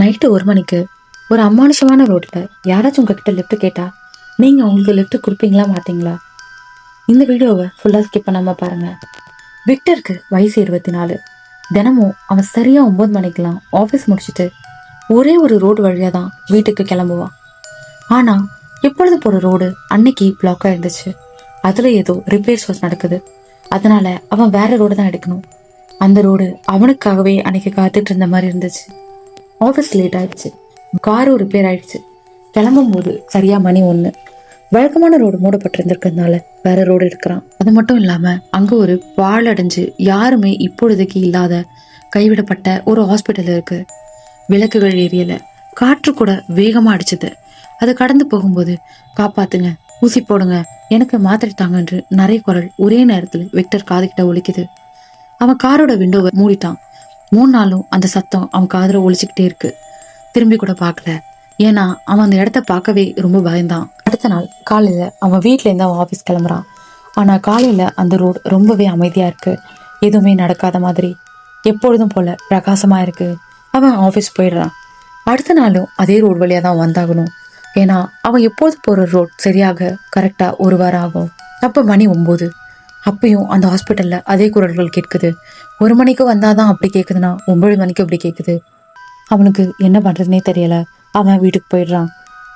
Night ஒரு மணிக்கு ஒரு அமானுஷமான ரோட்டில் யாராச்சும் உங்ககிட்ட லிஃப்ட் கேட்டா நீங்கள் அவங்களுக்கு லிஃப்ட் கொடுப்பீங்களா மாட்டீங்களா? இந்த வீடியோவை ஃபுல்லாக ஸ்கிப் பண்ணாமல் பாருங்கள் விக்டருக்கு வயசு இருபத்தி நாலு தினமும் அவன் சரியாக ஒம்பது மணிக்கெலாம் ஆஃபீஸ் முடிச்சுட்டு ஒரே ஒரு ரோடு வழியாக தான் வீட்டுக்கு கிளம்புவான். ஆனால் எப்பொழுது போகிற ரோடு அன்னைக்கு பிளாக்காக இருந்துச்சு அதில் ஏதோ ரிப்பேர்ஸ் ஒர்க் நடக்குது. அதனால அவன் வேற ரோடு தான் எடுக்கணும். அந்த ரோடு அவனுக்காகவே அன்னைக்கு காத்துட்டு இருந்த மாதிரி இருந்துச்சு. ஆஃபீஸ் லேட் ஆயிடுச்சு. காரும் ரிப்பேர் ஆயிடுச்சு. கிளம்பும் போது சரியா மணி ஒன்று வழக்கமான ரோடு மூடப்பட்டிருந்திருக்கிறதுனால வேற ரோடு எடுக்கிறான். அது மட்டும் இல்லாம அங்க ஒரு பாழடைஞ்சு யாருமே இப்பொழுதுக்கு இல்லாத கைவிடப்பட்ட ஒரு ஹாஸ்பிட்டல் இருக்கு. விளக்குகள் எரியல. காற்று கூட வேகமா அடிச்சது. அது கடந்து போகும்போது காப்பாத்துங்க ஊசி போடுங்க எனக்கு மாத்திரை தாங்கன்று நிறைய குரல் ஒரே நேரத்தில் விக்டர் காதுகிட்ட ஒழிக்குது அவன் காரோட விண்டோவை மூடிட்டான். மூணு நாளும் அந்த சத்தம் அவன் காதில் ஒழிச்சுக்கிட்டே இருக்கு. திரும்பி கூட பார்க்கல. ஏன்னா அவன் அந்த இடத்த பார்க்கவே ரொம்ப பயந்தான். அடுத்த நாள் காலையில் அவன் வீட்டிலேருந்து அவன் ஆஃபீஸ் கிளம்புறான். ஆனால் காலையில் அந்த ரோடு ரொம்பவே அமைதியாக இருக்கு. எதுவுமே நடக்காத மாதிரி. எப்பொழுதும் போல பிரகாசமாக இருக்கு. அவன் ஆஃபீஸ் போயிடுறான். அடுத்த நாளும் அதே ரோடு வழியாக தான் வந்தாகணும். ஏன்னா அவன் எப்போது போகிற ரோட் சரியாக கரெக்டாக ஒரு வாரம் ஆகும். அப்போ மணி ஒம்பது. அப்பயும் அந்த ஹாஸ்பிட்டல்ல அதே குரல்கள் கேட்குது. ஒரு மணிக்கு வந்தாதான் அப்படி கேட்குதுன்னா ஒன்பது மணிக்கு அப்படி கேட்குது. அவனுக்கு என்ன பண்றதுனே தெரியல. அவன் வீட்டுக்கு போயிடுறான்.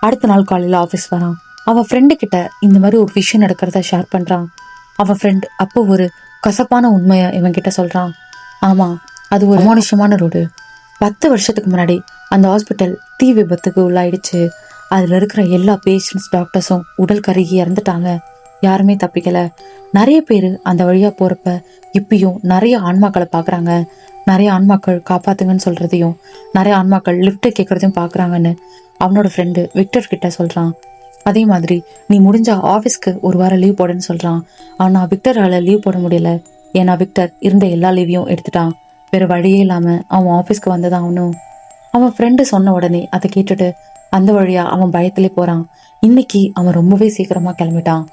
அடுத்த நாள் காலையில ஆஃபீஸ் வரான். அவன் ஃப்ரெண்டு கிட்ட இந்த மாதிரி ஒரு விஷயம் நடக்கிறத ஷேர் பண்றான். அவன் ஃப்ரெண்ட் அப்போ ஒரு கசப்பான உண்மையை இவன் கிட்ட சொல்றான். ஆமா அது ஒரு மனுஷமான ரோடு பத்து வருஷத்துக்கு முன்னாடி அந்த ஹாஸ்பிட்டல் தீ விபத்துக்கு உள்ளாயிடுச்சு. அதுல இருக்கிற எல்லா பேஷண்ட்ஸ் டாக்டர்ஸும் உடல் கருகி இறந்துட்டாங்க. யாருமே தப்பிக்கல. நிறைய பேர் அந்த வழியா போறப்ப இப்பயும் நிறைய ஆன்மாக்களை பாக்குறாங்க. நிறைய ஆன்மாக்கள் காப்பாத்துங்கன்னு சொல்றதையும் நிறைய ஆன்மாக்கள் லிஃப்ட் கேட்கறதையும் பாக்குறாங்கன்னு அவனோட ஃப்ரெண்டு விக்டர் கிட்ட சொல்றான். அதே மாதிரி நீ முடிஞ்சா ஆஃபீஸ்க்கு ஒரு வாரம் லீவ் போடுன்னு சொல்றான். ஆனா விக்டரால லீவ் போட முடியல. ஏன்னா விக்டர் இருந்த எல்லா லீவையும் எடுத்துட்டான். வேற வழியே இல்லாம அவன் ஆஃபீஸ்க்கு வந்ததான் அவனும். அவன் ஃப்ரெண்டு சொன்ன உடனே அதை கேட்டுட்டு அந்த வழியா அவன் பயத்திலே போறான். இன்னைக்கு அவன் ரொம்பவே சீக்கிரமா கிளம்பிட்டான்.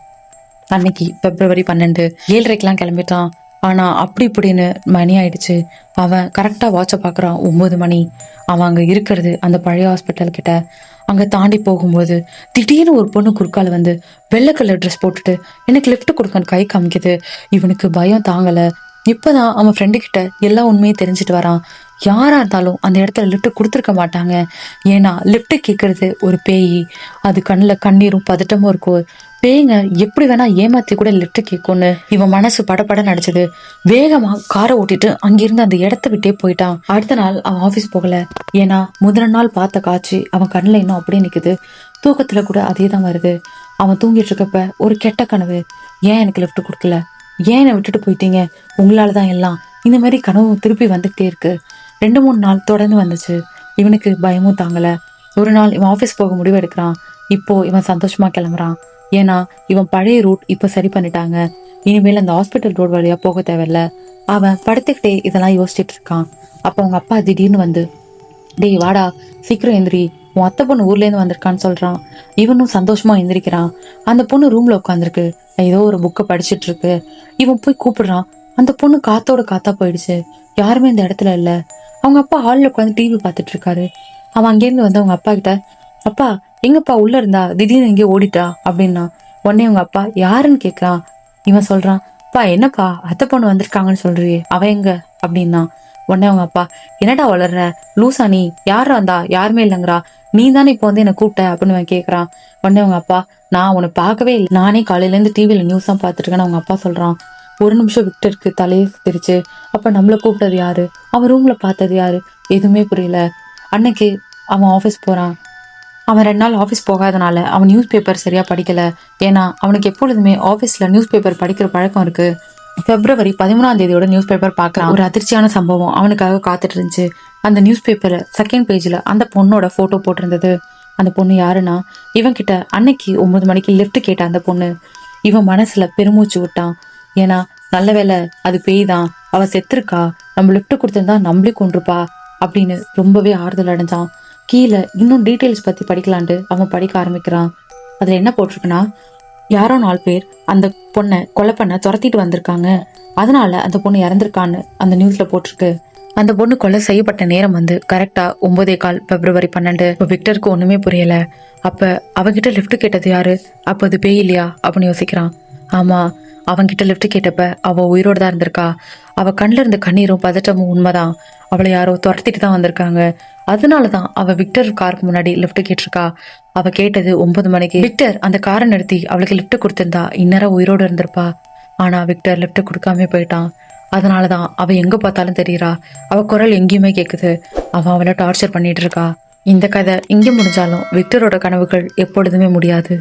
அன்னைக்கு பிப்ரவரி பன்னெண்டு ஏழரைக்கெல்லாம் கிளம்பிட்டான். ஆனா அப்படி இப்படின்னு மணி ஆயிடுச்சு. அவன் கரெக்டாக வாட்சை பார்க்குறான். ஒம்பது மணி. அவன் அங்கே இருக்கிறது அந்த பழைய ஹாஸ்பிட்டல் கிட்ட. அங்கே தாண்டி போகும்போது திடீர்னு ஒரு பொண்ணு குறுக்கால வந்து வெள்ளை கலர் ட்ரெஸ் போட்டுட்டு எனக்கு லிஃப்ட் கொடுக்கன்னு கை காமிக்குது. இவனுக்கு பயம் தாங்கலை. இப்போதான் அவன் ஃப்ரெண்டு கிட்ட எல்லா உண்மையும் தெரிஞ்சுட்டு வரான். யாராக இருந்தாலும் அந்த இடத்துல லிஃப்ட் கொடுத்துருக்க மாட்டாங்க. ஏன்னா லிஃப்ட்டு கேட்கறது ஒரு பேய். அது கண்ணில் கண்ணீரும் பதட்டமும் இருக்கும். பேய்ங்க எப்படி வேணா ஏமாத்தி கூட லிஃப்ட் கேட்கும்னு இவன் மனசு படப்பட நடிச்சது. வேகமா காரை ஓட்டிட்டு அங்கிருந்து அந்த இடத்த விட்டே போயிட்டான். அடுத்த நாள் அவன் ஆபீஸ் போகல. ஏன்னா முதல் நாள் பார்த்த காட்சி அவன் கண்ணில் இன்னும் அப்படியே நிக்குது. தூக்கத்துல கூட அதே தான் வருது. அவன் தூங்கிட்டு இருக்கப்ப ஒரு கெட்ட கனவு. ஏன் எனக்கு லிஃப்ட் கொடுக்கல? ஏன் என்னை விட்டுட்டு போயிட்டீங்க? உங்களால தான் எல்லாம். இந்த மாதிரி கனவு திருப்பி வந்துகிட்டே இருக்கு. ரெண்டு மூணு நாள் தொடர்ந்து வந்துச்சு. இவனுக்கு பயமும் தாங்கல. ஒரு நாள் இவன் ஆஃபீஸ் போக முடிவு எடுக்கிறான். இப்போ இவன் சந்தோஷமா கிளம்புறான். ஏன்னா இவன் பழைய ரூட் இப்போ சரி பண்ணிட்டாங்க. இனிமேல் அந்த ஹாஸ்பிட்டல் ரோடு வழியா போக தேவையில்ல. அவன் படுத்துக்கிட்டே இதெல்லாம் யோசிச்சுட்டு இருக்கான். அப்போ அவங்க அப்பா திடீர்னு வந்து டேய் வாடா சீக்கிரம் எந்திரி. உன் அத்தை பொண்ணு ஊர்ல இருந்து வந்திருக்கான்னு சொல்றான். இவனும் சந்தோஷமா எந்திரிக்கிறான். அந்த பொண்ணு ரூம்ல உட்காந்துருக்கு ஏதோ ஒரு புக்கை படிச்சுட்டு இருக்கு. இவன் போய் கூப்பிடுறான். அந்த பொண்ணு காத்தோட காத்தா போயிடுச்சு. யாருமே இந்த இடத்துல இல்ல. அவங்க அப்பா ஹாலில் உட்காந்து டிவி பார்த்துட்டு இருக்காரு. அவன் அங்கேருந்து வந்து அவங்க அப்பா கிட்ட அப்பா எங்கப்பா உள்ள இருந்தா? திடீர்னு எங்கே ஓடிட்டா? அப்படின்னா உடனே உங்க அப்பா யாருன்னு கேக்குறான். இவன் சொல்றான் அப்பா என்னப்பா? அத்தை பொண்ணு வந்திருக்காங்கன்னு சொல்றியே. அவ எங்க? அப்படின்னா உடனே அவங்க அப்பா என்னடா வளர்ற? லூசா நீ? யார் வந்தா யாருமே இல்லைங்கிறா. நீ தானே இப்போ வந்து என்னை கூப்பிட்ட? அப்படின்னு அவன் கேட்கறான் உடனே அவங்க அப்பா நான் உன்னை பார்க்கவே இல்லை. நானே காலையில இருந்து டிவியில நியூஸ் தான் பார்த்துட்டு அவங்க அப்பா சொல்றான். ஒரு நிமிஷம் விக்டருக்கு தலையை தெரிச்சு அப்போ நம்மள கூப்பிட்டது யாரு? அவன் ரூம்ல பார்த்தது யாரு? எதுவுமே புரியல. அன்னைக்கு அவன் ஆஃபீஸ் போறான். அவன் ரெண்டு நாள் ஆஃபீஸ் போகாதனால அவன் நியூஸ் பேப்பர் சரியாக படிக்கல. ஏன்னா அவனுக்கு எப்பொழுதுமே ஆஃபீஸில் நியூஸ் பேப்பர் படிக்கிற பழக்கம் இருக்கு. பிப்ரவரி பதிமூணாம் தேதியோட நியூஸ் பேப்பர் பார்க்கலாம் ஒரு அதிர்ச்சியான சம்பவம் அவனுக்காக காத்துட்டு இருந்துச்சு. அந்த நியூஸ் பேப்பர் செகண்ட் பேஜில் அந்த பொண்ணோட ஃபோட்டோ போட்டிருந்தது. அந்த பொண்ணு யாருன்னா இவன் கிட்ட அன்னைக்கு ஒன்பது மணிக்கு லிஃப்ட் கேட்ட அந்த பொண்ணு. இவன் மனசுல பெருமூச்சு விட்டான். ஏன்னா நல்ல வேலை அது பேய் தான் அவ செத்துருக்கா. நம்ம லிஃப்ட் கொடுத்துருந்தா நம்மளே கொண்டிருப்பா அப்படின்னு ரொம்பவே ஆறுதல் அடைஞ்சான். கீழே இன்னும் டீட்டெயில்ஸ் பத்தி படிக்கலான்ட்டு அவன் படிக்க ஆரம்பிக்கிறான். அதுல என்ன போட்டிருக்குன்னா யாரோ நாலு பேர் அந்த பொண்ணை கொலை பண்ண துரத்திட்டு வந்திருக்காங்க. அதனால அந்த பொண்ணு இறந்துருக்கான்னு அந்த நியூஸ்ல போட்டிருக்கு. அந்த பொண்ணு கொலை செய்யப்பட்ட நேரம் வந்து கரெக்டா ஒன்பதே கால் பிப்ரவரி பன்னெண்டு. இப்போ விக்டருக்கு ஒண்ணுமே புரியல. அப்ப அவகிட்ட லிஃப்ட் கேட்டது யாரு? அப்போ அது பேய் இல்லையா? அப்படின்னு யோசிக்கிறான். ஆமா அவன்கிட்ட லிஃப்ட் கேட்டப்ப அவ உயிரோட தான் இருந்திருக்கா. அவ கண்ணில் இருந்த கண்ணீரும் பதட்டமும் உண்மைதான். அவளை யாரோ துரத்திட்டு தான் வந்திருக்காங்க. அதனால தான் அவள் விக்டர் காருக்கு முன்னாடி லிஃப்ட் கேட்டிருக்கா. அவ கேட்டது ஒன்பது மணிக்கு. விக்டர் அந்த காரை நிறுத்தி அவளுக்கு லிஃப்ட் கொடுத்துருந்தா இந்நேரம் உயிரோடு இருந்திருப்பா. ஆனா விக்டர் லிஃப்ட் கொடுக்காம போயிட்டான். அதனால தான் அவ எங்க பார்த்தாலும் தெரியறா. அவ குரல் எங்கேயுமே கேட்குது அவன் அவளை டார்ச்சர் பண்ணிட்டு இருக்கா. இந்த கதை இங்கே முடிஞ்சாலும் விக்டரோட கனவுகள் எப்பொழுதுமே முடியாது.